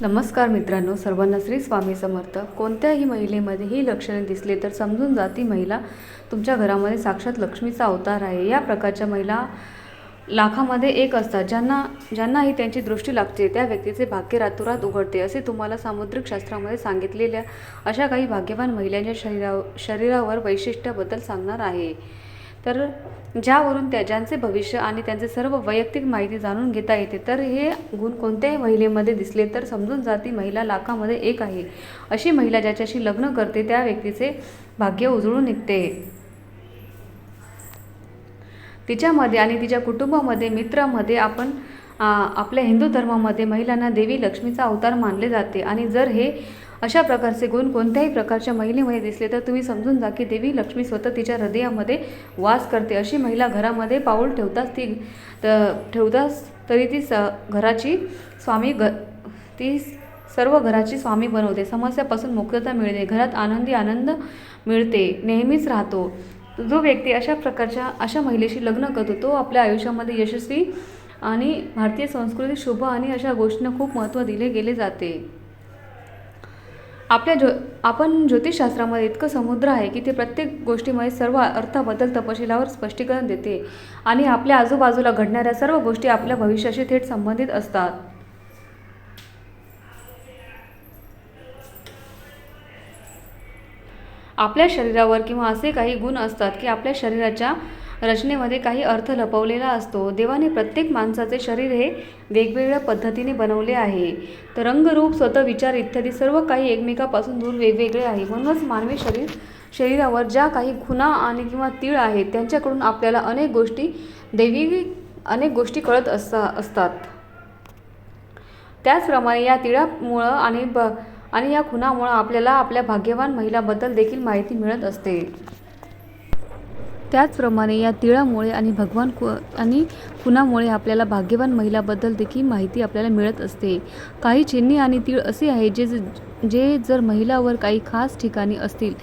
नमस्कार मित्रांनो सर्वांना श्री स्वामी समर्थ. कोणत्याही महिलेमध्ये ही लक्षणे दिसली तर समजून जाती महिला तुमच्या घरामध्ये साक्षात लक्ष्मीचा अवतार आहे. या प्रकारच्या महिला लाखामध्ये एक असतात. ज्यांना ज्यांनाही त्यांची दृष्टी लागते त्या व्यक्तीचे भाग्य रातोरात उघडते असे तुम्हाला सामुद्रिक शास्त्रामध्ये सांगितलेल्या अशा काही भाग्यवान महिलांच्या शरीरा शरीरावर वैशिष्ट्याबद्दल सांगणार आहे. तर ज्यावरून त्या ज्यांचे भविष्य आणि त्यांचे सर्व वैयक्तिक माहिती जाणून घेता येते तर हे गुण कोणत्याही महिलेमध्ये दिसले तर समजून जाती महिला लाखामध्ये एक आहे. अशी महिला ज्याच्याशी लग्न करते त्या व्यक्तीचे भाग्य उजळून निघते. तिच्यामध्ये आणि तिच्या कुटुंबामध्ये मित्रामध्ये आपण आपल्या हिंदू धर्मामध्ये महिलांना देवी लक्ष्मीचा अवतार मानले जाते. आणि जर हे अशा प्रकारचे गुण कोणत्याही प्रकारच्या महिलेमध्ये दिसले तर तुम्ही समजून जा की देवी लक्ष्मी स्वतः तिच्या हृदयामध्ये वास करते. अशी महिला घरामध्ये पाऊल ठेवताच ती त- ठेवताच तरी ती स घराची स्वामी ग ती सर्व घराची स्वामी बनवते. समस्यापासून मुक्तता मिळते. घरात आनंदी आनंद मिळते. नेहमीच राहतो. जो व्यक्ती अशा प्रकारच्या अशा महिलेशी लग्न करतो तो आपल्या आयुष्यामध्ये यशस्वी आणि भारतीय संस्कृती शुभ आणि अशा गोष्टींना खूप महत्त्व दिले गेले जाते. आपल्या ज्यो आपण ज्योतिषशास्त्रामध्ये इतकं समुद्र आहे की ते प्रत्येक गोष्टीमध्ये सर्व अर्थाबद्दल तपशिलावर स्पष्टीकरण देते आणि आपल्या आजूबाजूला घडणाऱ्या सर्व गोष्टी आपल्या भविष्याशी थेट संबंधित असतात. आपल्या शरीरावर किंवा असे काही गुण असतात की आपल्या शरीराच्या रचनेमध्ये काही अर्थ लपवलेला असतो. देवाने प्रत्येक माणसाचे शरीर हे वेगवेगळ्या पद्धतीने बनवले आहे. तर रंगरूप स्वतः विचार इत्यादी सर्व काही एकमेकापासून दूर वेगवेगळे आहे. म्हणूनच मानवी शरीर शरीरावर ज्या काही खुणा आणि किंवा तीळ आहेत त्यांच्याकडून आपल्याला अनेक गोष्टी दैवी अनेक गोष्टी कळत असता असतात. त्याचप्रमाणे या तिळामुळं आणि ब आणि या खुणामुळं आपल्याला आपल्या भाग्यवान महिलाबद्दल देखील माहिती मिळत असते. त्याचप्रमाणे या तिळामुळे आणि भगवान कु आणि खुनामुळे आपल्याला भाग्यवान महिलाबद्दल देखील माहिती आपल्याला मिळत असते. काही चिन्हे आणि तीळ असे आहे जे जे जर महिलावर काही खास ठिकाणी असतील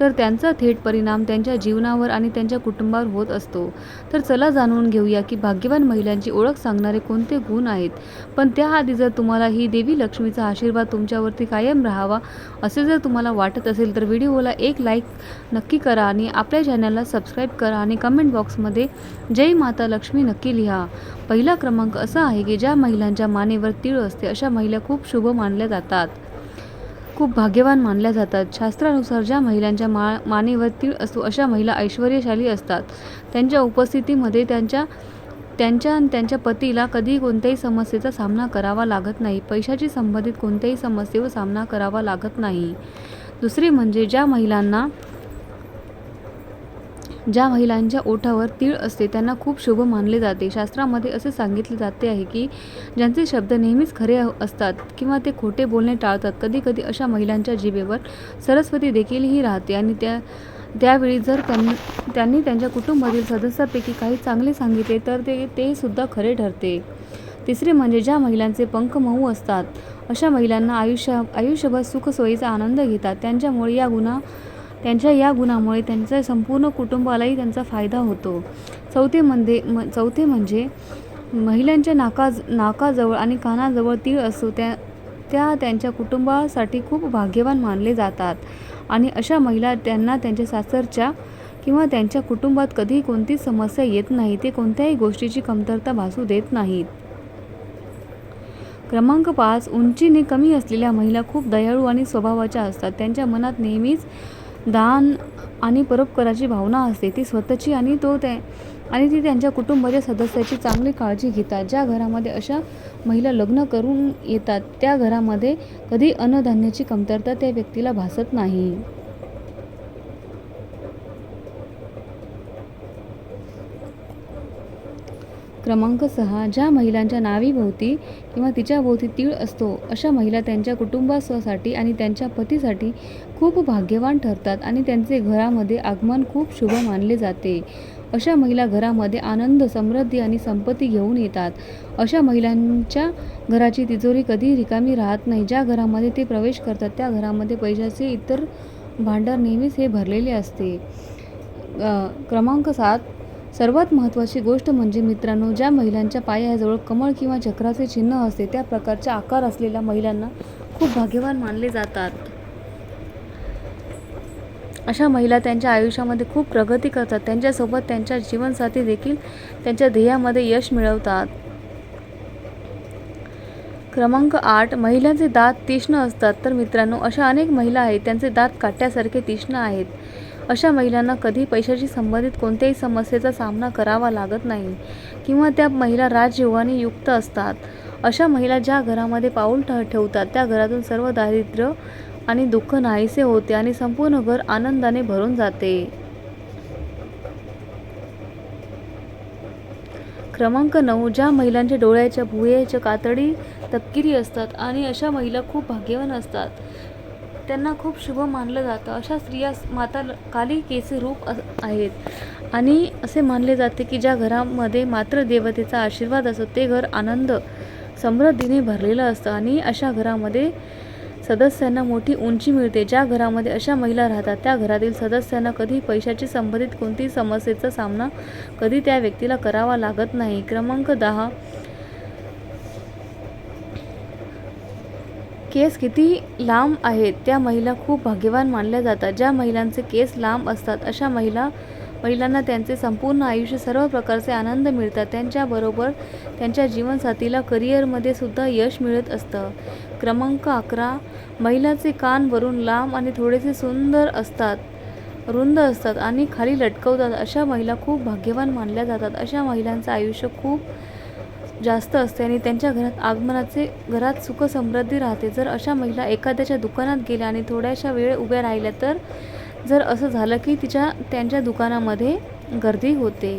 तर त्यांचा थेट परिणाम त्यांच्या जीवनावर आणि त्यांच्या कुटुंबावर होत असतो. तर चला जाणून घेऊया की भाग्यवान महिलांची ओळख सांगणारे कोणते गुण आहेत? पण त्याआधी जर तुम्हाला ही देवी लक्ष्मीचा आशीर्वाद तुमच्यावरती कायम राहावा असे जर तुम्हाला वाटत असेल तर व्हिडिओला एक लाईक नक्की करा आणि आपल्या चॅनलला सबस्क्राईब करा आणि कमेंट बॉक्समध्ये जय माता लक्ष्मी नक्की लिहा. पहिला क्रमांक असा आहे की ज्या महिलांच्या मानेवर तीळ असते अशा महिला खूप शुभ मानल्या जातात. खूप भाग्यवान मानल्या जातात. शास्त्रानुसार ज्या महिलांच्या मा मानेवर तीळ असतो अशा महिला ऐश्वर्यशाली असतात. त्यांच्या उपस्थितीमध्ये त्यांच्या त्यांच्या आणि त्यांच्या पतीला कधी कोणत्याही समस्येचा सामना करावा लागत नाही. पैशाची संबंधित कोणत्याही समस्येवर सामना करावा लागत नाही. दुसरी म्हणजे ज्या महिलांना ज्या महिलांच्या ओठावर तीळ असते त्यांना खूप शुभ मानले जाते. शास्त्रामध्ये असे सांगितले जाते आहे की ज्यांचे शब्द नेहमीच खरे असतात किंवा ते खोटे बोलणे टाळतात कधीकधी अशा महिलांच्या जिभेवर सरस्वती देखीलही राहते आणि त्या त्यावेळी जर त्यांनी त्यांनी त्यांच्या कुटुंबातील सदस्यापैकी काही चांगले सांगितले तर ते ते सुद्धा खरे ठरते. तिसरे म्हणजे ज्या महिलांचे पंख मऊ असतात अशा महिलांना आयुष्य आयुष्यभर सुखसोयीचा आनंद घेतात. त्यांच्यामुळे या गुन्हा त्यांच्या या गुणामुळे त्यांच्या संपूर्ण कुटुंबालाही त्यांचा फायदा होतो. चौथे म्हणजे म चौथे म्हणजे महिलांच्या नाका नाकाजवळ आणि कानाजवळ तीळ असो त्या त्या त्यांच्या कुटुंबासाठी खूप भाग्यवान मानले जातात. आणि अशा महिला त्यांना त्यांच्या सासरच्या किंवा त्यांच्या कुटुंबात कधीही कोणतीच समस्या येत नाही ते कोणत्याही गोष्टीची कमतरता भासू देत नाहीत. क्रमांक पाच उंचीने कमी असलेल्या महिला खूप दयाळू आणि स्वभावाच्या असतात. त्यांच्या मनात नेहमीच दान आणि परोपकाराची भावना असते. ती स्वतःची आणि तो त्या आणि ती त्यांच्या कुटुंबाच्या सदस्याची चांगली काळजी घेतात. ज्या घरामध्ये अशा महिला लग्न करून येतात त्या घरामध्ये कधी अन्नधान्याची कमतरता त्या व्यक्तीला भासत नाही. क्रमांक सहा ज्या महिलांच्या नावीभोवती किंवा तिच्याभोवती तीळ असतो अशा महिला त्यांच्या कुटुंबासाठी आणि त्यांच्या पतीसाठी खूप भाग्यवान ठरतात आणि त्यांचे घरामध्ये आगमन खूप शुभ मानले जाते. अशा महिला घरामध्ये आनंद समृद्धी आणि संपत्ती घेऊन येतात. अशा महिलांच्या घराची तिजोरी कधी रिकामी राहत नाही. ज्या घरामध्ये ते प्रवेश करतात त्या घरामध्ये पैशाचे इतर भांडार नेहमीच हे भरलेले असते. क्रमांक सात सर्वात महत्त्वाची गोष्ट म्हणजे मित्रांनो ज्या महिलांच्या पायाजवळ कमळ किंवा चक्राचे चिन्ह असते त्या प्रकारच्या आकार असलेल्या महिलांना खूप भाग्यवान मानले जातात. अशा महिला त्यांच्या आयुष्यामध्ये खूप प्रगती करतात. त्यांच्यासोबत त्यांच्या जीवनसाथी देखील त्यांच्या ध्येयामध्ये यश मिळवतात. क्रमांक आठ महिलांचे दात तीक्ष्ण असतात. तर मित्रांनो अशा अनेक महिला आहेत त्यांचे दात काट्यासारखे तीक्ष्ण आहेत. अशा महिलांना कधी पैशाशी संबंधित कोणत्याही समस्येचा सामना करावा लागत नाही किंवा त्या महिला राजयोगाने युक्त असतात. अशा महिला ज्या घरामध्ये पाऊल ठेवतात त्या घरातून सर्व दारिद्र्य आणि दुःख नाहीसे होते आणि संपूर्ण घर आनंदाने भरून जाते. क्रमांक नऊ ज्या महिलांच्या डोळ्याच्या भुयाच्या कातडी तपकिरी असतात आणि अशा महिला खूप भाग्यवान असतात. त्यांना खूप शुभ मानलं जातं. अशा स्त्रिया माता काली केसी रूप आहेत. आणि असे मानले जाते की ज्या घरामध्ये मात्र देवतेचा आशीर्वाद असतो ते घर आनंद समृद्धीने भरलेलं असतं. आणि अशा घरामध्ये सदस्यांना मोठी उंची मिळते. ज्या घरामध्ये अशा महिला राहतात त्या घरातील सदस्यांना कधी पैशाची संबंधित कोणतीही समस्येचा सामना कधी त्या व्यक्तीला करावा लागत नाही. क्रमांक दहा केस किती लांब आहेत त्या महिला खूप भाग्यवान मानल्या जातात. ज्या महिलांचे केस लांब असतात अशा महिला महिलांना त्यांचे संपूर्ण आयुष्य सर्व प्रकारचे आनंद मिळतात. त्यांच्याबरोबर त्यांच्या जीवनसाथीला करिअरमध्ये सुद्धा यश मिळत असतं. क्रमांक अकरा महिलाचे कान वरून लांब आणि थोडेसे सुंदर असतात रुंद असतात आणि खाली लटकवतात. अशा महिला खूप भाग्यवान मानल्या जातात. अशा महिलांचं आयुष्य खूप जास्त असते आणि त्यांच्या घरात आगमनाचे घरात सुख समृद्धी राहते. जर अशा महिला एखाद्याच्या दुकानात गेल्या आणि थोड्याशा वेळ उभ्या राहिल्या तर जर असं झालं की तिच्या त्यांच्या दुकानामध्ये गर्दी होते.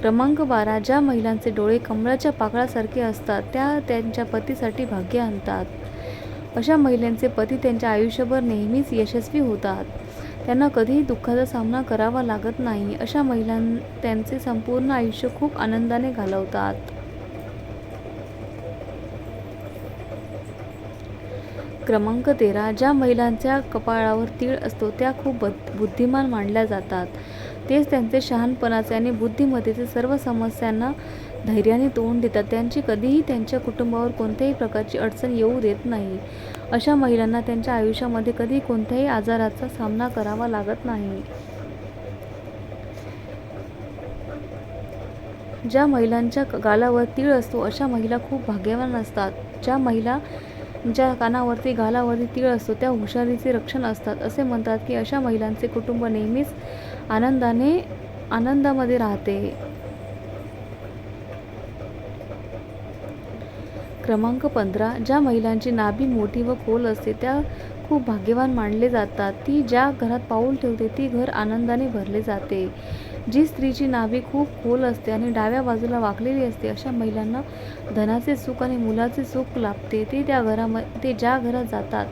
क्रमांक बारा ज्या महिलांचे डोळे कमळाच्या पाकळासारखे असतात त्या त्यांच्या पतीसाठी भाग्य आणतात. अशा महिलांचे पती त्यांच्या आयुष्यभर नेहमीच यशस्वी होतात. त्यांना कधीही दुःखाचा सामना करावा लागत नाही. अशा महिलां त्यांचे संपूर्ण आयुष्य खूप आनंदाने घालवतात. क्रमांक तेरा ज्या महिलांच्या कपाळावर तीळ असतो त्या खूप बद- बुद्धिमान मानल्या जातात. तेच त्यांचे शहाणपणाचे आणि बुद्धिमत्तेचे सर्व समस्यांना धैर्याने तोंड देतात. त्यांची कधीही त्यांच्या कुटुंबावर कोणत्याही प्रकारची अडचण येऊ देत नाही. अशा महिलांना त्यांच्या आयुष्यामध्ये कधी कोणत्याही आजाराचा सामना करावा लागत नाही. ज्या महिलांच्या गालावर तीळ असतो अशा महिला खूप भाग्यवान असतात. ज्या महिला ज्या कानावरती गालावरती तीळ असतो त्या हुशारीचे रक्षण असतात. असे म्हणतात की अशा महिलांचे कुटुंब नेहमीच आनंदाने आनंदामध्ये राहते. क्रमांक पंधरा. ज्या महिलांची नाभी मोठी व खोल असते त्या खूप भाग्यवान मानले जातात. ती ज्या घरात पाऊल ठेवते ती घर आनंदाने भरले जाते. जी स्त्रीची नाभी खूप खोल असते आणि डाव्या बाजूला वाकलेली असते अशा महिलांना धनाचे सुख आणि मुलाचे सुख लाभते. ते त्या घरामध्ये ते ज्या घरात जातात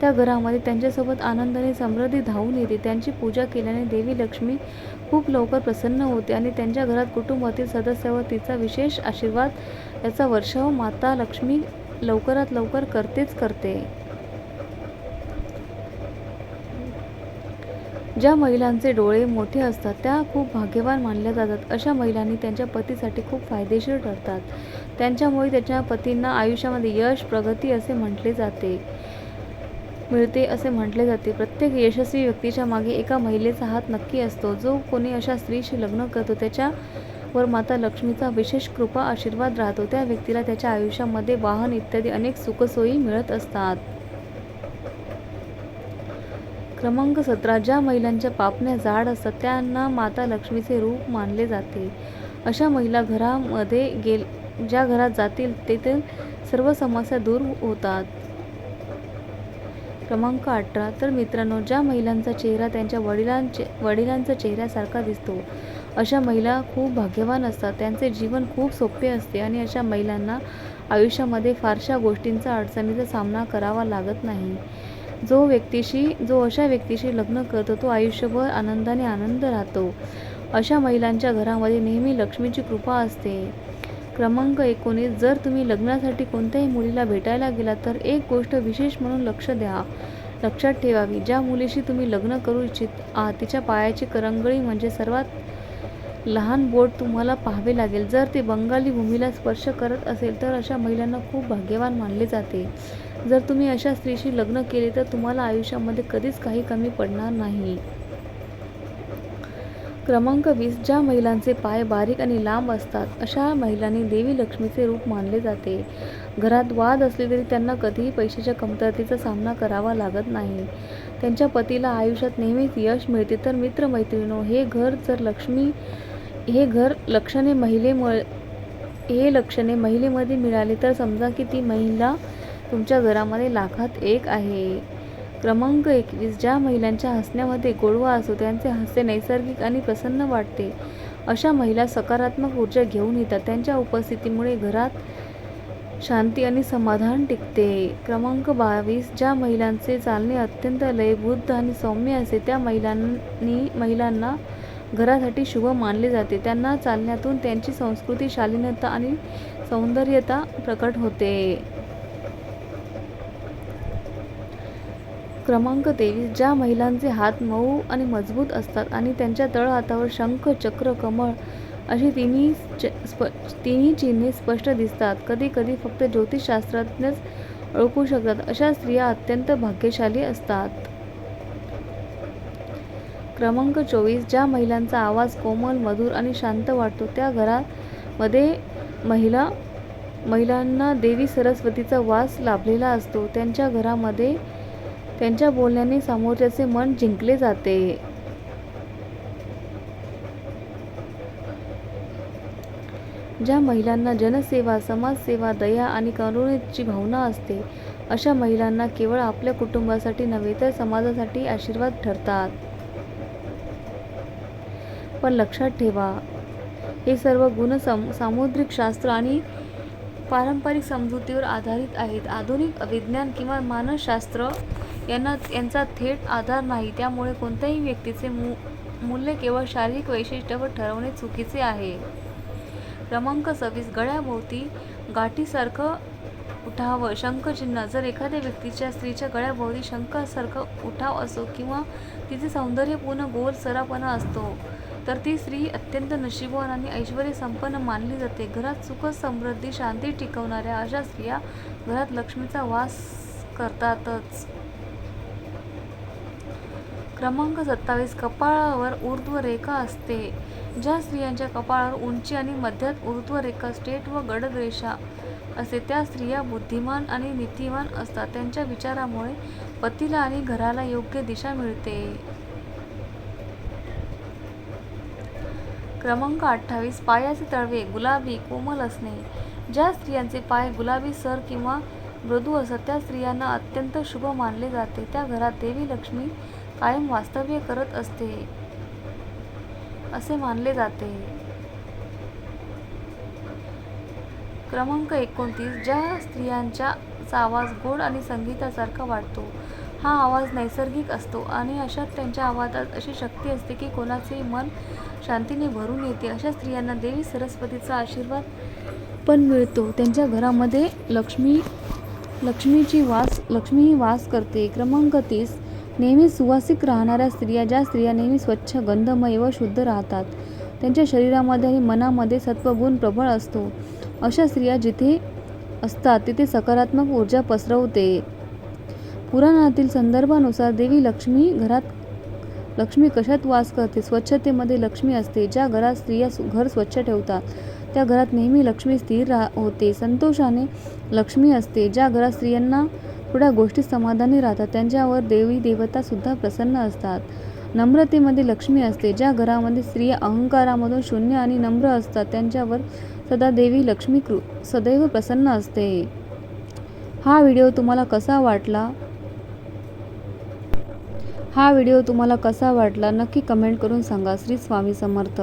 त्या घरामध्ये त्यांच्यासोबत आनंदाने समृद्धी धावून येते. त्यांची पूजा केल्याने देवी लक्ष्मी खूप लवकर प्रसन्न होते आणि त्यांच्या घरात कुटुंबातील सदस्यावर तिचा विशेष आशीर्वाद याचा वर्षाव माता लक्ष्मी लवकरात लवकर करतेच करते. ज्या महिलांचे डोळे मोठे असतात त्या खूप भाग्यवान मानल्या जातात. अशा महिलांनी त्यांच्या पतीसाठी खूप फायदेशीर ठरतात. त्यांच्यामुळे त्यांच्या पतींना आयुष्यामध्ये यश प्रगती असे म्हटले जाते मिळते असे म्हटले जाते. प्रत्येक यशस्वी व्यक्तीच्या मागे एका महिलेचा हात नक्की असतो. जो कोणी अशा स्त्रीशी लग्न करतो त्याच्यावर माता लक्ष्मीचा विशेष कृपा आशीर्वाद राहतो. त्या व्यक्तीला त्याच्या आयुष्यामध्ये वाहन इत्यादी अनेक सुखसोयी मिळत असतात. क्रमांक सतरा ज्या महिलांच्या पापण्या जाड असतात त्यांना माता लक्ष्मीचे रूप मानले जाते. अशा महिला घरामध्ये गेल ज्या घरात जातील तेथील सर्व समस्या दूर होतात. क्रमांक अठरा तर मित्रांनो ज्या महिलांचा चेहरा त्यांच्या वडिलांचे वडिलांचा चेहऱ्यासारखा दिसतो अशा महिला खूप भाग्यवान असतात. त्यांचे जीवन खूप सोपे असते आणि अशा महिलांना आयुष्यामध्ये फारशा गोष्टींचा अडचणीचा सामना करावा लागत नाही. जो व्यक्तीशी जो अशा व्यक्तीशी लग्न करतो तो आयुष्यभर आनंदाने आनंद राहतो. अशा महिलांच्या घरामध्ये नेहमी लक्ष्मीची कृपा असते. क्रमांक एकोणीस जर तुम्ही लग्नासाठी कोणत्याही मुलीला भेटायला गेलात तर एक गोष्ट विशेष म्हणून लक्ष द्या. लक्षात ठेवावी ज्या मुलीशी तुम्ही लग्न करू इच्छित आहात तिच्या पायाची करंगळी म्हणजे सर्वात लहान बोट तुम्हाला पाहावे लागेल. जर ते बंगाली भूमीला स्पर्श करत असेल तर अशा महिलांना खूप भाग्यवान मानले जाते. जर तुम्ही अशा स्त्रीशी लग्न केले तर तुम्हाला आयुष्यामध्ये कधीच काही कमी पडणार नाही. क्रमांक वीस ज्या महिलांचे पाय बारीक आणि लांब असतात अशा महिलांनी देवी लक्ष्मीचे रूप मानले जाते. घरात वाद असले तरी त्यांना कधीही पैशाच्या कमतरतेचा सामना करावा लागत नाही. त्यांच्या पतीला आयुष्यात नेहमीच यश मिळते. तर मित्रमैत्रिणो हे घर जर लक्ष्मी हे घर लक्षणे महिलेमुळे हे लक्षणे महिलेमध्ये मिळाले तर समजा की ती महिला तुमच्या घरामध्ये लाखात एक आहे. क्रमांक एकवीस ज्या महिलांच्या हसण्यामध्ये गोडवा असतो त्यांचे हास्य नैसर्गिक आणि प्रसन्न वाटते. अशा महिला सकारात्मक ऊर्जा घेऊन येतात. त्यांच्या उपस्थितीमुळे घरात शांती आणि समाधान टिकते. क्रमांक बावीस ज्या महिलांचे चालणे अत्यंत लयबुद्ध आणि सौम्य असते त्या महिलांनी महिलांना घरासाठी शुभ मानले जाते. त्यांना चालण्यातून त्यांची संस्कृती शालीनता आणि सौंदर्यता प्रकट होते. क्रमांक तेवीस ज्या महिलांचे हात मऊ आणि मजबूत असतात आणि त्यांच्या तळहातावर शंख चक्र कमळ अशी तिन्ही च- स्प तिन्ही चिन्हे स्पष्ट दिसतात. कधी कधी फक्त ज्योतिषशास्त्रज्ञच ओळखू शकतात. अशा स्त्रिया अत्यंत भाग्यशाली असतात. क्रमांक चोवीस. ज्या महिलांचा आवाज कोमल मधुर आणि शांत वाटतो त्या घरामध्ये महिला महिलांना देवी सरस्वतीचा वास लाभलेला असतो. त्यांच्या घरामध्ये त्यांच्या बोलण्याने समोरच्याचे मन जिंकले जाते. ज्या महिलांना जनसेवा समाजसेवा दया आणि करुणेची भावना असते अशा महिलांना केवळ आपल्या कुटुंबासाठी नव्हे तर समाजासाठी आशीर्वाद ठरतात. पण लक्षात ठेवा हे सर्व गुण सम सामुद्रिक शास्त्र आणि पारंपरिक समजुतीवर आधारित आहेत. आधुनिक विज्ञान किंवा मानसशास्त्र यांना यांचा थेट आधार नाही त्यामुळे कोणत्याही व्यक्तीचे मू मूल्य केवळ शारीरिक वैशिष्ट्यावर ठरवणे चुकीचे आहे. क्रमांक सव्वीस गळ्याभोवती गाठीसारखं उठावं. शंखचिन्ह. जर एखाद्या व्यक्तीच्या स्त्रीच्या गळ्याभोवती शंखासारखं उठाव असो किंवा तिचे सौंदर्यपूर्ण गोल सरापणा असतो तर ती स्त्री अत्यंत नशीबवान आणि ऐश्वर संपन्न मानली जाते. घरात सुख समृद्धी शांती टिकवणाऱ्या अशा स्त्रिया घरात लक्ष्मीचा वास करतातच. क्रमांक सत्तावीस कपाळावर ऊर्ध्व रेखा असते. ज्या स्त्रियांच्या कपाळावर उंची आणि मध्यात ऊर्ध्व रेखा व गडद रेषा असे त्या स्त्रिया बुद्धिमान आणि नीतिवान असतात. त्यांच्या विचारामुळे पतीला आणि घराला योग्य दिशा मिळते. क्रमांक अठ्ठावीस पायाचे तळवे गुलाबी कोमल असणे. ज्या स्त्रियांचे पाय गुलाबी सर किंवा मृदू असतात त्या स्त्रियांना अत्यंत शुभ मानले जाते. त्या घरात देवी लक्ष्मी कायम वास्तव्य करत असते असे मानले जाते. क्रमांक एकोणतीस ज्या स्त्रियांच्या आवाज गोड आणि संगीतासारखा वाटतो हा आवाज नैसर्गिक असतो आणि अशात त्यांच्या आवाजात अशी शक्ती असते की कोणाचेही मन शांतीने भरून येते. अशा स्त्रियांना देवी सरस्वतीचा आशीर्वाद पण मिळतो. त्यांच्या घरामध्ये लक्ष्मी लक्ष्मीची वास लक्ष्मीही वास करते. क्रमांक तीस नेहमी सुवासिक राहणाऱ्या स्त्रिया ज्या स्त्रिया नेहमी स्वच्छ गंधमय व शुद्ध राहतात त्यांच्या शरीरामध्ये आणि मनामध्ये सत्वगुण प्रबळ असतो. अशा स्त्रिया जिथे असतात तिथे सकारात्मक ऊर्जा पसरवते. पुराणातील संदर्भानुसार देवी लक्ष्मी घरात लक्ष्मी कशात वास करते? स्वच्छतेमध्ये लक्ष्मी असते ज्या घरात स्त्रिया घर स्वच्छ ठेवतात त्या घरात नेहमी लक्ष्मी स्थिर रा होते. संतोषाने लक्ष्मी असते ज्या घरात स्त्रियांना थोड्या गोष्टी समाधानी राहतात त्यांच्यावर देवी देवतासुद्धा प्रसन्न असतात. नम्रतेमध्ये लक्ष्मी असते ज्या घरामध्ये स्त्रिया अहंकारामधून शून्य आणि नम्र असतात त्यांच्यावर सदा देवी लक्ष्मी कृ सदैव प्रसन्न असते. हा व्हिडिओ तुम्हाला कसा वाटला? हा व्हिडिओ तुम्हाला कसा वाटला? नक्की कमेंट करून सांगा. श्री स्वामी समर्थ.